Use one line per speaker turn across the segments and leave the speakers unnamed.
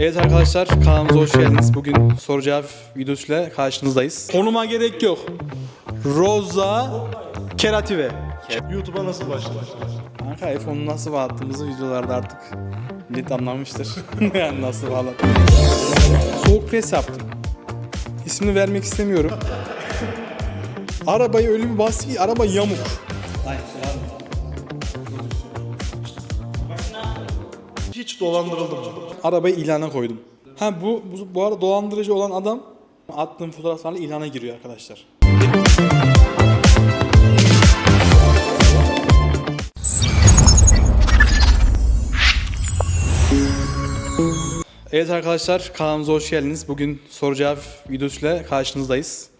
Evet arkadaşlar kanalımıza hoş geldiniz. Bugün soru cevap videosuyla karşınızdayız. Konuma gerek yok. Roza Kerative.
YouTube'a nasıl başladın?
Kanka iPhone'u nasıl bağlattığımızı videolarda artık millet anlamıştır. yani nasıl bağlattım. Soğuk pres yaptım. İsmini vermek istemiyorum. Arabayı öyle bir bastı ki araba yamuk.
Dolandırıldım?
Arabayı ilana koydum. Ha bu, bu, bu arada dolandırıcı olan adam attığım fotoğraflarla ilana giriyor arkadaşlar. Evet arkadaşlar kanalımıza hoş geldiniz. Bugün soru cevap videosuyla karşınızdayız.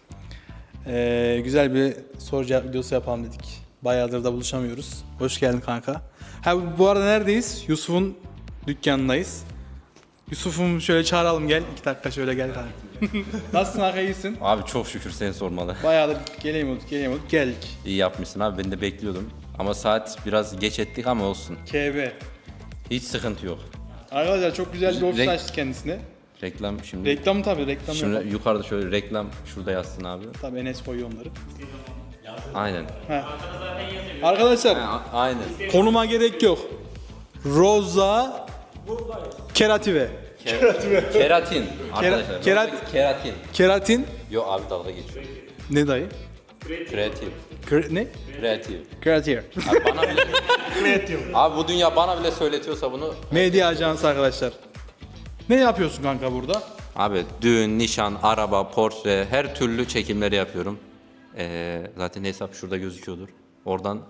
Ee, güzel bir soru cevap videosu yapalım dedik. Bayağıdır da buluşamıyoruz. Hoş geldin kanka. Ha bu arada neredeyiz? Yusuf'un dükkanındayız. Yusuf'um şöyle çağıralım gel. İki dakika şöyle gel. Nasılsın kanka iyisin?
Abi çok şükür seni sormalı.
Bayağıdır geleyemiyorduk geleyemiyorduk geldik.
İyi yapmışsın abi ben de bekliyordum. Ama saat biraz geç ettik ama olsun.
KB.
Hiç sıkıntı yok.
Arkadaşlar çok güzel bir ofis
Renk-
açtık kendisine.
Reklam şimdi.
Reklam tabii reklam
Şimdi
yapalım.
yukarıda şöyle reklam şurada yazsın abi.
Tabii Enes koyuyor onları.
Aynen.
Arkadaşlar
Ha, aynen.
konuma gerek yok. Roza Kerative.
Keratin arkadaşlar.
kerat-
Keratin.
Keratin
Yo abi dalga geçiyor.
ne dayı?
Kreatif.
Kre- ne?
Kreatif.
Keratin.
Abi bana bile... abi bu dünya bana bile söyletiyorsa bunu.
Medya ajansı arkadaşlar. Ne yapıyorsun kanka burada?
Abi düğün, nişan, araba, portre her türlü çekimleri yapıyorum. Ee, zaten hesap şurada gözüküyordur. Oradan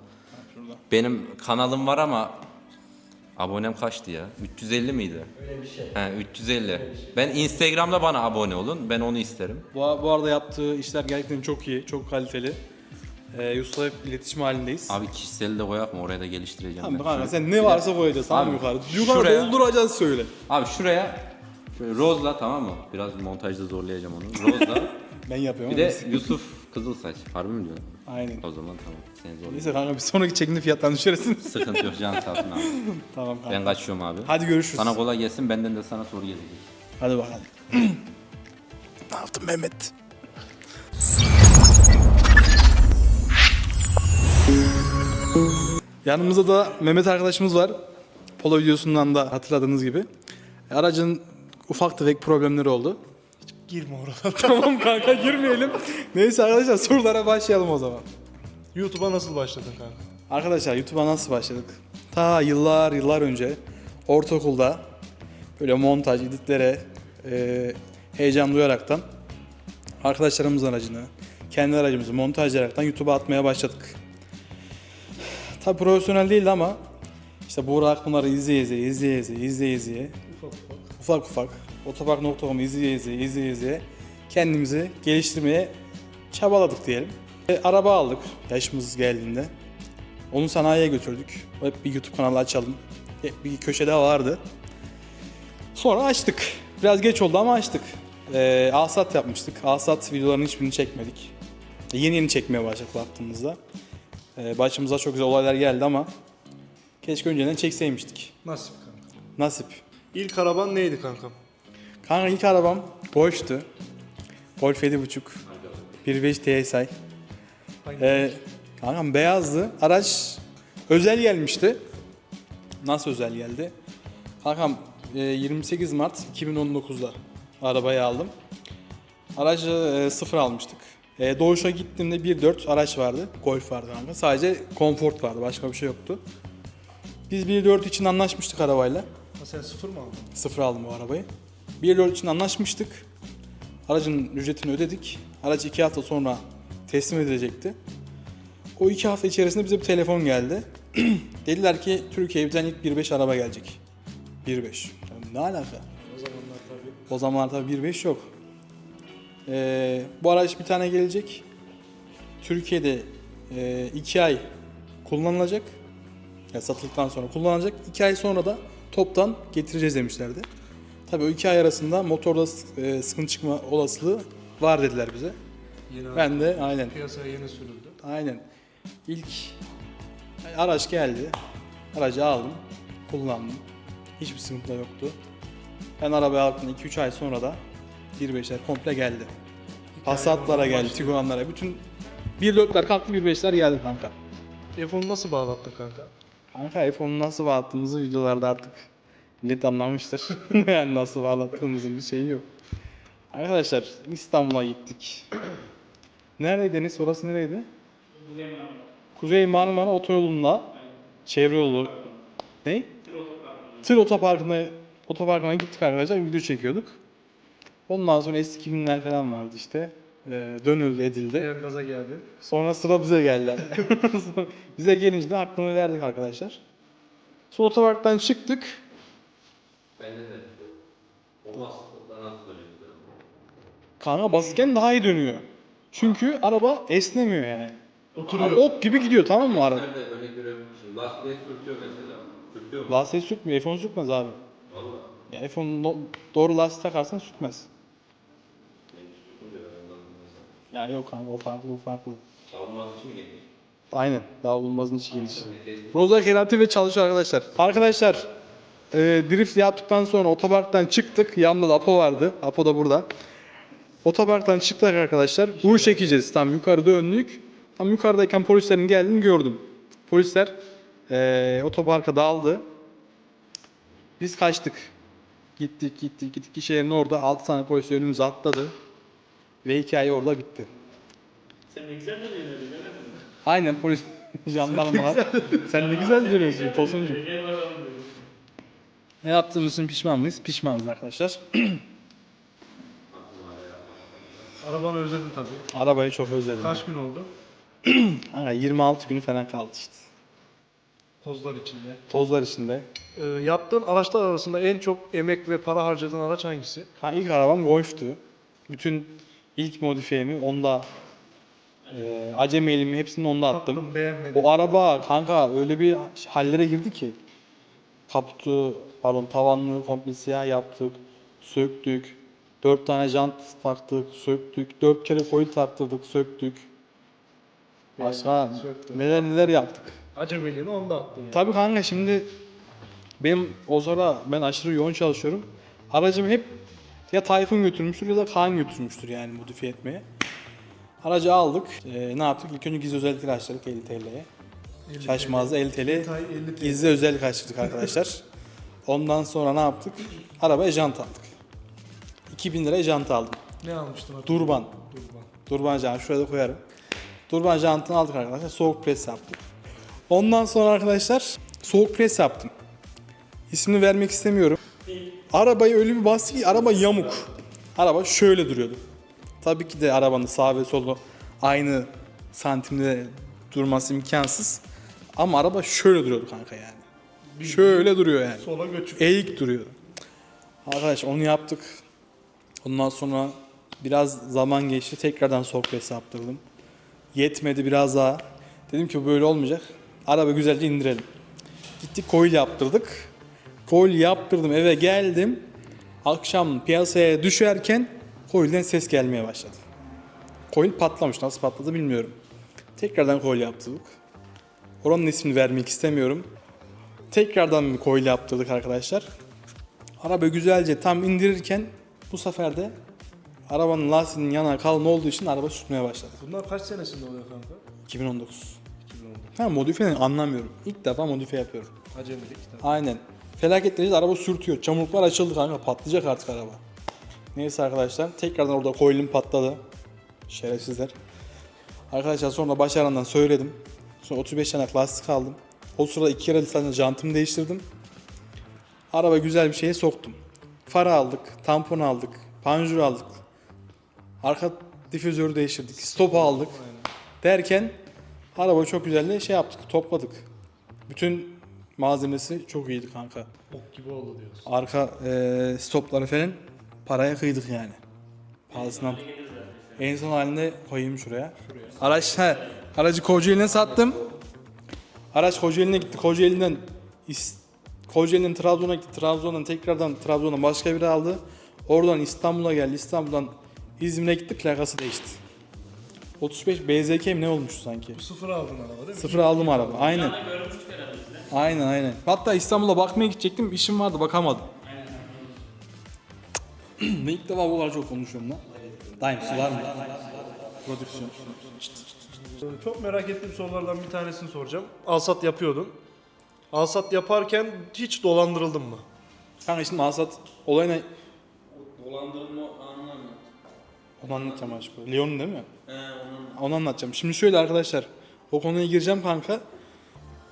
benim kanalım var ama abonem kaçtı ya? 350 miydi? Öyle bir şey. He, 350. Ben Instagram'da bana abone olun. Ben onu isterim.
Bu, bu arada yaptığı işler gerçekten çok iyi, çok kaliteli. Ee, Yusuf'la hep iletişim halindeyiz.
Abi kişisel de koyak mı? Oraya da geliştireceğim.
Tamam kanka sen ne varsa koyacağız tamam mı
Abi,
yukarı? Yukarı
şuraya-
dolduracağız söyle.
Abi şuraya şöyle Rose'la tamam mı? Biraz montajda zorlayacağım onu. Rose'la
Ben yapıyorum
bir de
biz-
Yusuf Kızılsaç. Harbi mi diyorsun?
Aynen.
O zaman tamam. Seni zorlayacağım.
Neyse kanka bir sonraki çekimde fiyatlarını düşürürsünüz.
Sıkıntı yok can sağ olsun abi.
tamam kanka.
Ben kaçıyorum abi.
Hadi görüşürüz.
Sana kolay gelsin benden de sana soru gelecek.
Hadi bakalım. ne yaptın Mehmet? Yanımızda da Mehmet arkadaşımız var. Polo videosundan da hatırladığınız gibi. Aracın ufak tefek problemleri oldu.
Girme oralara.
tamam kanka girmeyelim. Neyse arkadaşlar sorulara başlayalım o zaman.
YouTube'a nasıl başladın kanka?
Arkadaşlar YouTube'a nasıl başladık? Ta yıllar yıllar önce ortaokulda böyle montaj, editlere e, heyecan duyaraktan arkadaşlarımızın aracını, kendi aracımızı montajlayaraktan YouTube'a atmaya başladık. Tabi profesyonel değildi ama işte Burak bunları izleye izleye, izleye izleye, izleye izleye,
Ufak ufak.
ufak ufak otopark.com'u izleye izleye, izleye izleye kendimizi geliştirmeye çabaladık diyelim. E, araba aldık yaşımız geldiğinde. Onu sanayiye götürdük. Hep bir YouTube kanalı açalım. Hep bir köşede vardı. Sonra açtık. Biraz geç oldu ama açtık. E, Alsat yapmıştık. Alsat videolarının hiçbirini çekmedik. E, yeni yeni çekmeye başladık baktığımızda. E, başımıza çok güzel olaylar geldi ama keşke önceden çekseymiştik.
Nasip kanka.
Nasip.
İlk araban neydi kankam?
Kanka ilk arabam Golf'tü. Golf 7.5. 1.5 TSI. Ee, kankam beyazdı. Araç özel gelmişti. Nasıl özel geldi? Kankam e, 28 Mart 2019'da arabayı aldım. Aracı e, sıfır almıştık. E, Doğuş'a gittiğimde 1.4 araç vardı. Golf vardı kanka. Sadece Comfort vardı. Başka bir şey yoktu. Biz 1.4 için anlaşmıştık arabayla.
Ha, sen sıfır mı aldın?
Sıfır aldım bu arabayı. 1.4 için anlaşmıştık. Aracın ücretini ödedik. Araç 2 hafta sonra teslim edilecekti. O 2 hafta içerisinde bize bir telefon geldi. Dediler ki Türkiye'ye bir tane ilk 1.5 araba gelecek. 1.5. Yani ne alaka?
O zamanlar tabii.
O zamanlar tabii 1.5 yok. Ee, bu araç bir tane gelecek. Türkiye'de 2 ay kullanılacak. Ya satıldıktan sonra kullanılacak. 2 ay sonra da toptan getireceğiz demişlerdi. Tabii o 2 ay arasında motorda e, sıkıntı çıkma olasılığı var dediler bize.
Yeni
Ben de aynen
Piyasaya yeni sürüldü.
aynen ilk yani araç geldi. Aracı aldım. Kullandım. Hiçbir sıkıntı yoktu. Ben arabayı aldıktan 2-3 ay sonra da 1.5'ler komple geldi. Passat'lara geldi, Tiguan'lara, bütün 1.4'ler kalktı 1.5'ler geldi kanka.
F10'u nasıl bağlattın kanka?
Kanka iPhone'u nasıl bağlattığımızı videolarda artık millet anlamıştır. yani nasıl bağlattığımızın bir şeyi yok. Arkadaşlar İstanbul'a gittik. Neredeydi Deniz? Orası nereydi? Kuzey Marmara Otoyolu'nda çevre yolu ne? Tır otoparkına otoparkına gittik arkadaşlar video çekiyorduk. Ondan sonra eski günler falan vardı işte. Ee, dönüldü edildi.
Gaza geldi.
Sonra sıra bize geldi. bize gelince de aklını verdik arkadaşlar. Sonra otoparktan çıktık.
Bende de. O bastıkta nasıl dönüyor?
Kanka basıkken daha iyi dönüyor. Çünkü araba esnemiyor yani. Oturuyor. Ok gibi gidiyor tamam mı araba?
Ben de örnek görebilmişim. Lastiğe sürtüyor mesela. Sürtüyor mu?
Lastik sürtmüyor. iPhone sürtmez abi.
Valla.
Ya iPhone no- doğru lastik takarsan sürtmez.
Ya.
yok kanka o farklı bu farklı.
Savunması için mi geliyor?
Aynen. Daha bulunmazın içi geniş. Roza kreatif ve çalışıyor arkadaşlar. Arkadaşlar e, drift yaptıktan sonra otoparktan çıktık. Yanımda da Apo vardı. Apo da burada. Otoparktan çıktık arkadaşlar. U çekeceğiz. Tam yukarı döndük. Tam yukarıdayken polislerin geldiğini gördüm. Polisler e, otoparka dağıldı. Biz kaçtık. Gittik gittik gittik. İş yerinin orada 6 tane polis önümüze atladı. Ve hikaye orada bitti.
Sen ne güzel dönüyorsun öyle değil mi?
Aynen polis jandarmalar. Sen ne güzel dönüyorsun Tosuncu. Ne yaptığımız için pişman mıyız? Pişmanız arkadaşlar.
Arabanı özledin tabii.
Arabayı çok özledim.
Kaç gün oldu?
Kanka 26 günü falan kaldı işte.
Tozlar içinde.
Tozlar içinde.
Ee, yaptığın araçlar arasında en çok emek ve para harcadığın araç hangisi?
Ha, ilk arabam Golf'tü. Bütün ilk modifiyemi onda e, acemiliğimi hepsini onda attım.
Beğenmedim.
O araba kanka öyle bir hallere girdi ki. Kaputu, pardon tavanını komple siyah yaptık. Söktük. Dört tane jant taktık, söktük. Dört kere foil taktırdık, söktük. Başka
söktüm.
neler neler yaptık.
Acemiliğini onda attın yani.
Tabii kanka şimdi benim o sıra ben aşırı yoğun çalışıyorum. Aracım hep ya Tayfun götürmüştür ya da Kaan götürmüştür yani modifiye etmeye. Aracı aldık. Ee, ne yaptık? İlk önce gizli özellikleri açtık 50 TL'ye.
50
Şaşmazda 50 TL
Detay 50 TL.
gizli özellik açtık arkadaşlar. Ondan sonra ne yaptık? Arabaya jant aldık. 2000 liraya jant aldım.
Ne hatırlıyor
Durban.
Durban.
Durban jant şuraya da koyarım. Durban jantını aldık arkadaşlar. Soğuk pres yaptık. Ondan sonra arkadaşlar soğuk pres yaptım. İsmini vermek istemiyorum. Arabayı öyle bir bastı ki araba yamuk. Araba şöyle duruyordu. Tabii ki de arabanın sağ ve solu aynı santimde durması imkansız. Ama araba şöyle duruyordu kanka yani. Şöyle duruyor yani.
Sola göçük.
Eğik duruyor. Arkadaş onu yaptık. Ondan sonra biraz zaman geçti. Tekrardan sohbet yaptırdım. Yetmedi biraz daha. Dedim ki böyle olmayacak. Araba güzelce indirelim. Gittik coil yaptırdık. Coil yaptırdım eve geldim. Akşam piyasaya düşerken coil'den ses gelmeye başladı. Coil patlamış. Nasıl patladı bilmiyorum. Tekrardan coil yaptırdık. Oranın ismini vermek istemiyorum. Tekrardan bir coil yaptırdık arkadaşlar. Araba güzelce tam indirirken bu sefer de arabanın lastiğinin yana kalma olduğu için araba sürtmeye başladı.
Bunlar kaç senesinde oluyor kanka?
2019.
2010.
Ha modifiyeni anlamıyorum. İlk defa modifiye yapıyorum.
Acemilik tabii.
Aynen. Felaket derecede araba sürtüyor. Çamurluklar açıldı kanka. Patlayacak artık araba. Neyse arkadaşlar. Tekrardan orada coil'im patladı. Şerefsizler. Arkadaşlar sonra başarandan söyledim. Sonra 35 tane lastik aldım. O sırada iki kere tane jantımı değiştirdim. Araba güzel bir şeye soktum. Far aldık, tampon aldık, panjur aldık. Arka difüzörü değiştirdik, stop aldık. Derken araba çok güzel de şey yaptık, topladık. Bütün malzemesi çok iyiydi kanka.
Ok gibi oldu diyorsun.
Arka eee stopları falan paraya kıydık yani. Pahalısından. En son halinde koyayım şuraya. Araç he, aracı Kocaeli'ne sattım. Araç Kocaeli'ne gitti. Kocaeli'nden Kocaeli'den Trabzon'a gitti. Trabzon'dan tekrardan Trabzon'a başka biri aldı. Oradan İstanbul'a geldi. İstanbul'dan İzmir'e gitti. Plakası değişti. 35 BZK mi ne olmuş sanki?
Sıfır aldın araba değil mi?
Sıfır aldım araba. Aynen. Aynen aynen. Hatta İstanbul'a bakmaya gidecektim. İşim vardı bakamadım. ben ilk defa bu kadar çok konuşuyorum lan. Daim su var mı? Prodüksiyon.
Çok merak ettiğim sorulardan bir tanesini soracağım. Alsat yapıyordun. Alsat yaparken hiç dolandırıldın mı?
Kanka şimdi Asat olayına
Dolandırılma anlamı.
onu anlatacağım aşkım. Leon değil mi? Onu anlatacağım. Şimdi şöyle arkadaşlar. O konuya gireceğim kanka.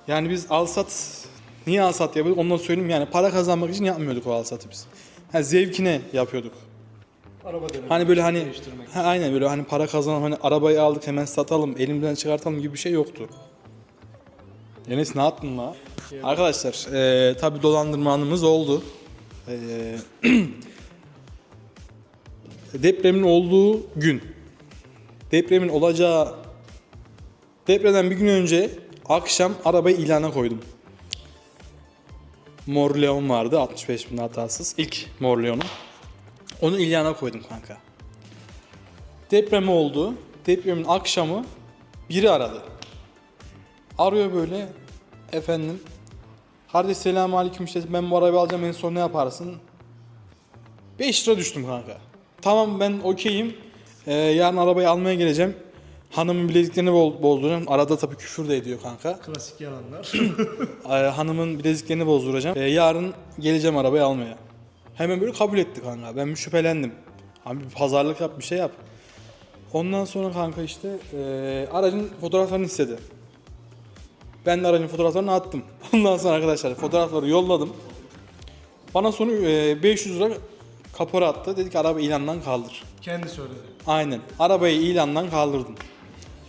Yani biz alsat niye alsat yapıyorduk ondan söyleyeyim yani para kazanmak için yapmıyorduk o alsatı biz. Ha, zevkine yapıyorduk.
Araba denemek.
Hani böyle hani
Değiştirmek.
ha, aynen böyle hani para kazanalım hani arabayı aldık hemen satalım elimizden çıkartalım gibi bir şey yoktu. Enes ne yaptın la? Arkadaşlar eee tabi dolandırma anımız oldu. Eee, depremin olduğu gün depremin olacağı depremden bir gün önce akşam arabayı ilana koydum. Mor Leon vardı 65 bin hatasız. İlk Mor Leon'um. Onu ilyana koydum kanka. Deprem oldu. Depremin akşamı biri aradı. Arıyor böyle. Efendim. Kardeş selamun aleyküm işte ben bu arabayı alacağım en son ne yaparsın? 5 lira düştüm kanka. Tamam ben okeyim. Ee, yarın arabayı almaya geleceğim. Hanımın bileziklerini bozduracağım. Arada tabii küfür de ediyor kanka.
Klasik yalanlar.
Ee, hanımın bileziklerini bozduracağım. Ee, yarın geleceğim arabayı almaya. Hemen böyle kabul etti kanka. Ben bir şüphelendim. Abi bir pazarlık yap bir şey yap. Ondan sonra kanka işte e, aracın fotoğraflarını istedi. Ben de aracın fotoğraflarını attım. Ondan sonra arkadaşlar fotoğrafları yolladım. Bana sonra e, 500 lira kapora attı. Dedi ki araba ilandan kaldır.
Kendi söyledi.
Aynen. Arabayı ilandan kaldırdım.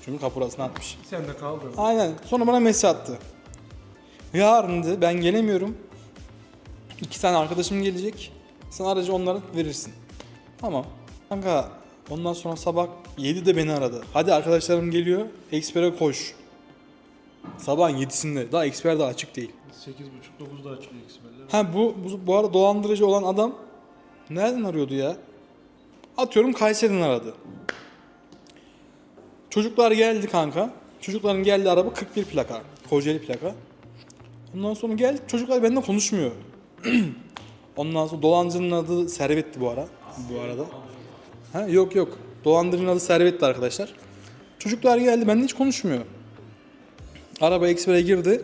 Çünkü kaporasını atmış.
Sen de kaldın.
Aynen. Sonra bana mesaj attı. Yarın dedi ben gelemiyorum. İki tane arkadaşım gelecek. Sen aracı onlara verirsin. Tamam. Kanka ondan sonra sabah 7'de beni aradı. Hadi arkadaşlarım geliyor. Eksper'e koş. Sabahın 7'sinde. Daha Eksper de açık değil.
8.30-9'da açılıyor eksperler.
Ha bu, bu, bu arada dolandırıcı olan adam nereden arıyordu ya? Atıyorum Kayseri'den aradı. Çocuklar geldi kanka. Çocukların geldi araba 41 plaka. Kocaeli plaka. Ondan sonra geldi çocuklar benimle konuşmuyor. Ondan sonra dolandırıcının adı Servet'ti bu ara. Bu arada. Ha, yok yok. Dolandırıcının adı Servet'ti arkadaşlar. Çocuklar geldi benimle hiç konuşmuyor. Araba ekspere girdi.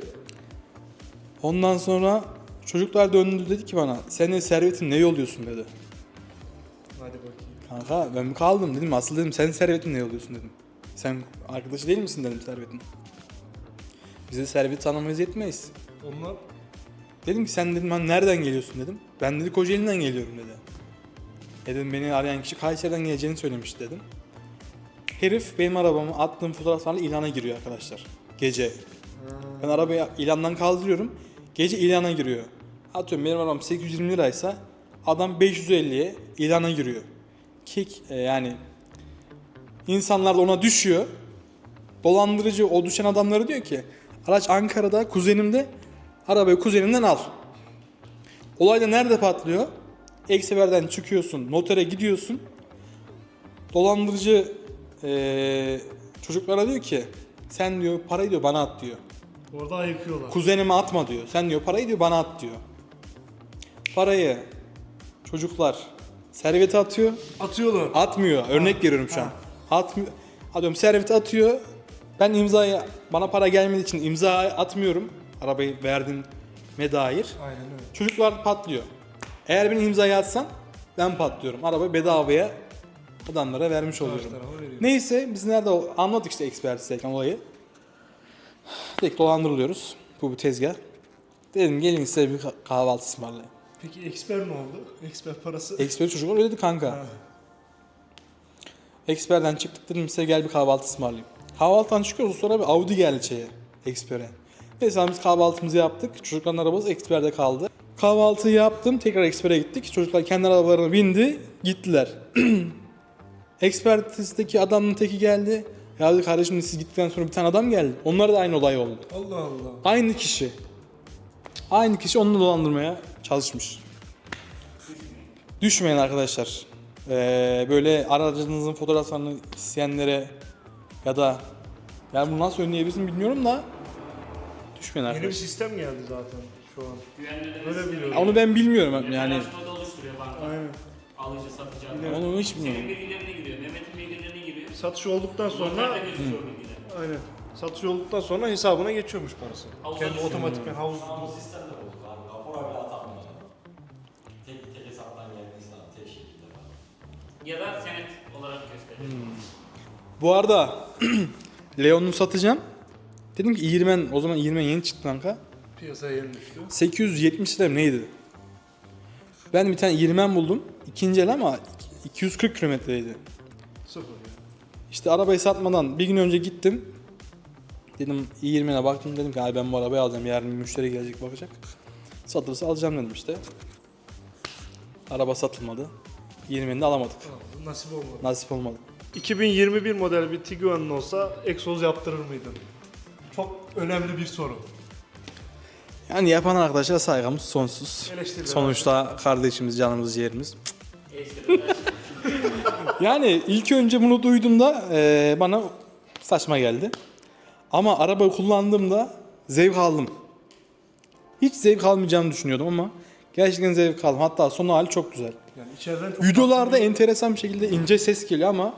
Ondan sonra çocuklar döndü dedi ki bana senin servetin ne yolluyorsun dedi.
Hadi bakayım.
Kanka ben kaldım dedim asıl dedim sen servetin ne yolluyorsun dedim. Sen arkadaşı değil misin dedim servetin. Bize servet tanımayız yetmeyiz.
Onlar
Dedim ki sen dedim ben nereden geliyorsun dedim. Ben dedi Kocaeli'den geliyorum dedi. E dedim beni arayan kişi Kayseri'den geleceğini söylemiş dedim. Herif benim arabamı attığım fotoğraflarla ilana giriyor arkadaşlar. Gece. Ben arabayı ilandan kaldırıyorum. Gece ilana giriyor. Atıyorum benim arabam 820 liraysa adam 550'ye ilana giriyor. Kek e, yani insanlar da ona düşüyor. Dolandırıcı o düşen adamları diyor ki araç Ankara'da kuzenimde arabayı kuzenimden al. Olay da nerede patlıyor? Ekseverden çıkıyorsun, notere gidiyorsun. Dolandırıcı eee, çocuklara diyor ki sen diyor parayı diyor bana at diyor.
orada ayıkıyorlar.
Kuzenime atma diyor. Sen diyor parayı diyor bana at diyor. Parayı çocuklar servete atıyor.
Atıyorlar.
Atmıyor. Örnek veriyorum şu an. Atmıyor. Atıyorum servete atıyor. Ben imzayı bana para gelmediği için imza atmıyorum. Arabayı verdiğime dair.
Aynen öyle.
Çocuklar patlıyor. Eğer ben imzayı atsam ben patlıyorum. Arabayı bedavaya adamlara vermiş oluyorum. Neyse biz nerede anladık işte ekspertisteyken olayı. Dedik dolandırılıyoruz. Bu bir tezgah. Dedim gelin size bir ka- kahvaltı ısmarlayayım.
Peki eksper ne oldu? Eksper parası.
Ekspert çocuklar öyle dedi kanka.
Ha.
Eksperden çıktık dedim size gel bir kahvaltı ısmarlayayım. Kahvaltıdan çıkıyoruz sonra bir Audi geldi şeye. Ekspere. Neyse biz kahvaltımızı yaptık. Çocukların arabası eksperde kaldı. Kahvaltıyı yaptım. Tekrar ekspere gittik. Çocuklar kendi arabalarına bindi. Gittiler. Ekspertizdeki adamın teki geldi. Ya dedi kardeşim siz gittikten sonra bir tane adam geldi. Onlar da aynı olay oldu.
Allah Allah.
Aynı kişi. Aynı kişi onu dolandırmaya çalışmış. Düşmeyin arkadaşlar. Ee, böyle aracınızın fotoğraflarını isteyenlere ya da yani bunu nasıl önleyebilirsin bilmiyorum da düşmeyin
Yeni bir sistem geldi zaten şu an.
Güvenliler
Öyle biliyorum.
Onu ben bilmiyorum yani.
Oluşturuyor banka.
Aynen.
Alıcı satıcı.
Onu hiç
Senin
bilmiyorum.
bilgilerine giriyor. Mehmet'in bilgilerine giriyor.
Satış olduktan
Sonra
aynen. Satış olduktan sonra hesabına geçiyormuş parası.
Havuza
Kendi
düşüyor.
otomatikman havuz
O sistem de bozuk abi. Kapora bile atamıyor. Tek tek hesaptan gelmesi lazım. Tek şekilde falan.
Ya da senet olarak gösteriyor.
Bu arada Leon'u satacağım. Dedim ki İğirmen, o zaman İğirmen yeni çıktı kanka.
piyasaya yeni düştü.
870 lira mı neydi? Ben bir tane İğirmen buldum. İkinci el ama 240 kilometreydi.
Sıfır yani.
İşte arabayı satmadan bir gün önce gittim. Dedim İğirmen'e baktım dedim ki abi ben bu arabayı alacağım. Yarın bir müşteri gelecek bakacak. Satılırsa alacağım dedim işte. Araba satılmadı. İğirmen'i de alamadık.
Nasip olmadı.
Nasip olmadı.
2021 model bir Tiguan'ın olsa egzoz yaptırır mıydın? Çok önemli bir soru.
Yani yapan arkadaşa saygımız sonsuz.
Eleştiriler
Sonuçta kardeşimiz, canımız.
Eleştiriler.
Yani ilk önce bunu duyduğumda eee, bana saçma geldi. Ama arabayı kullandığımda zevk aldım. Hiç zevk almayacağımı düşünüyordum ama gerçekten zevk aldım. Hatta son hali çok güzel.
Yani içeriden çok
Videolarda enteresan bir şekilde ince ses geliyor ama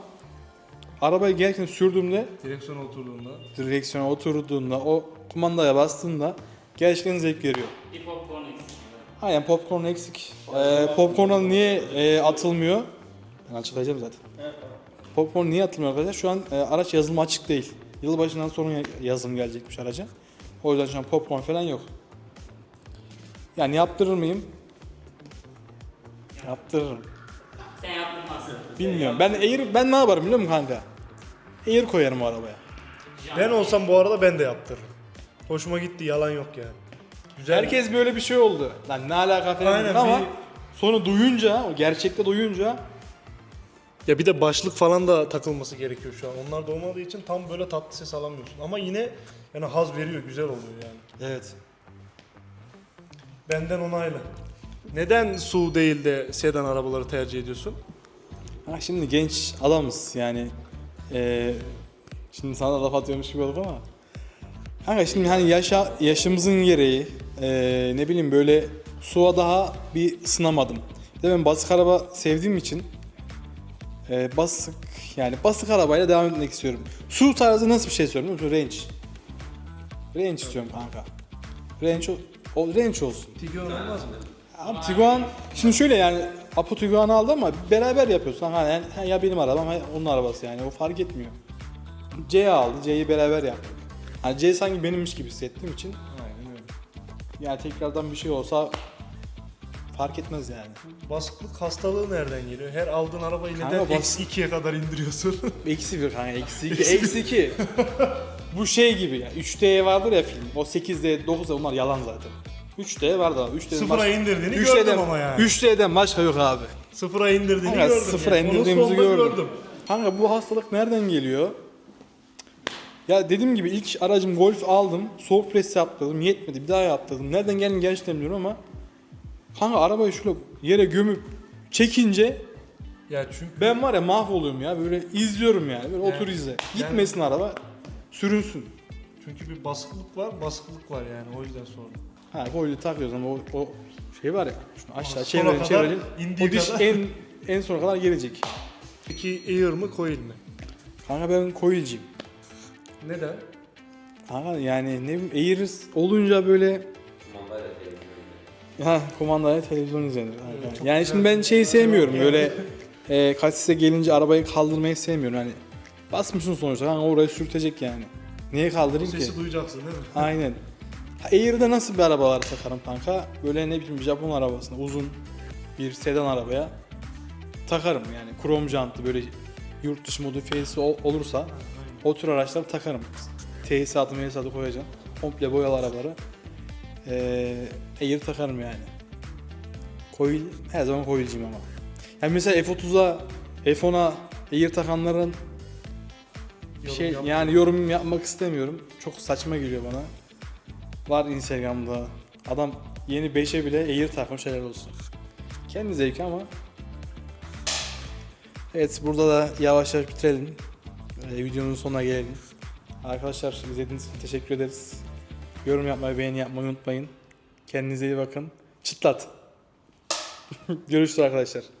arabayı gerçekten sürdüğümde,
direksiyona oturduğunda
direksiyona oturduğunda, o kumandaya bastığında gerçekten zevk veriyor.
Bir popcorn eksik.
Aynen popcorn eksik. Ee, popcorn'a niye e, atılmıyor? Ben açıklayacağım zaten. Popcorn niye atılmıyor arkadaşlar? Şu an e, araç yazılımı açık değil. Yılbaşından sonra ya- yazılım gelecekmiş araca. O yüzden şu an popcorn falan yok. Yani yaptırır mıyım? Yaptırırım. Bilmiyorum. Ben Air ben ne yaparım biliyor musun kanka? Air koyarım o arabaya.
Ben olsam bu arada ben de yaptırırım. Hoşuma gitti yalan yok yani. Güzel.
Herkes böyle bir şey oldu. Lan ne alaka falan
Aynen,
ama
bir-
sonra duyunca, o gerçekte duyunca
Ya bir de başlık falan da takılması gerekiyor şu an. Onlar da olmadığı için tam böyle tatlı ses alamıyorsun. Ama yine yani haz veriyor, güzel oluyor yani.
Evet.
Benden onaylı. Neden su değil de sedan arabaları tercih ediyorsun?
Ha şimdi genç adamız yani eee, şimdi sana da laf atıyormuş gibi olduk ama Kanka şimdi hani yaşa, yaşımızın gereği eee, ne bileyim böyle suya daha bir ısınamadım. Bir de ben basık araba sevdiğim için eee, basık yani basık arabayla devam etmek istiyorum. Su tarzı nasıl bir şey istiyorum? Range. Range istiyorum kanka. Range, o, o range olsun.
Tiguan olmaz mı?
Abi Tiguan şimdi şöyle yani Apo Tiguan'ı aldı ama beraber yapıyorsun. Ha, yani, ha, ya benim arabam ya onun arabası yani o fark etmiyor. C aldı. C'yi beraber yaptık. Hani C sanki benimmiş gibi hissettiğim için
Aynen öyle.
yani tekrardan bir şey olsa fark etmez yani.
Basıklık hastalığı nereden geliyor? Her aldığın arabayı
Kanka
neden
bas-
eksi ikiye kadar indiriyorsun?
Eksi bir kanka eksi iki. eksi iki. Bu şey gibi ya 3D vardır ya film. O 8D 9D onlar yalan zaten. 3D vardı abi. 3D'den
Sıfıra indirdiğini
3D'den
gördüm ama yani.
3D'den başka yok abi.
Sıfıra indirdiğini
Kanka
gördüm.
sıfıra
yani.
İndirdiğimizi
sonunda
gördüm. Kanka bu hastalık nereden geliyor? Ya dediğim gibi ilk aracım Golf aldım. Soğuk pres yaptırdım. Yetmedi. Bir daha yaptırdım. Nereden geldiğini gerçekten bilmiyorum ama Kanka arabayı şöyle yere gömüp çekince
Ya çünkü
ben var ya mahvoluyorum ya. Böyle izliyorum yani. Böyle
Yani-
otur izle. Gitmesin araba. Sürünsün.
çünkü bir basıklık var, basıklık var yani o yüzden sordum.
Ha golü takıyoruz ama o, o şey var ya. Şunu aşağı
Sona
çevirelim
kadar
çevirelim.
indiği
O diş
kadar.
en en sona kadar gelecek.
Peki Air mı Coil mi?
Kanka ben coil'ciyim.
Neden?
Kanka yani ne bileyim Air olunca böyle Ha kumandayla televizyon izlenir. kanka.
çok
yani
güzel
şimdi ben şeyi sevmiyorum böyle e, kasise gelince arabayı kaldırmayı sevmiyorum. Hani basmışsın sonuçta kanka orayı sürtecek yani. Niye kaldırayım ki?
Sesi duyacaksın değil mi?
Aynen. Air'de nasıl bir arabalar takarım kanka? Böyle ne bileyim Japon arabasına uzun bir sedan arabaya takarım yani. Krom jantlı böyle yurt dışı modifiyesi ol- olursa o tür araçları takarım. Tesisatı mesisatı koyacağım. Komple boyalı arabaları. Ee, Air takarım yani. Coil, her zaman coil'ciyim ama. Yani mesela F30'a, F10'a Air takanların
Yorum
şey
yapma.
yani yorum yapmak istemiyorum. Çok saçma geliyor bana. Var Instagram'da. Adam yeni 5'e bile Air takmış helal olsun. Kendi zevki ama. Evet burada da yavaş yavaş bitirelim. Ee, videonun sonuna gelelim. Arkadaşlar izlediğiniz için teşekkür ederiz. Yorum yapmayı, beğeni yapmayı unutmayın. Kendinize iyi bakın. Çıtlat. Görüşürüz arkadaşlar.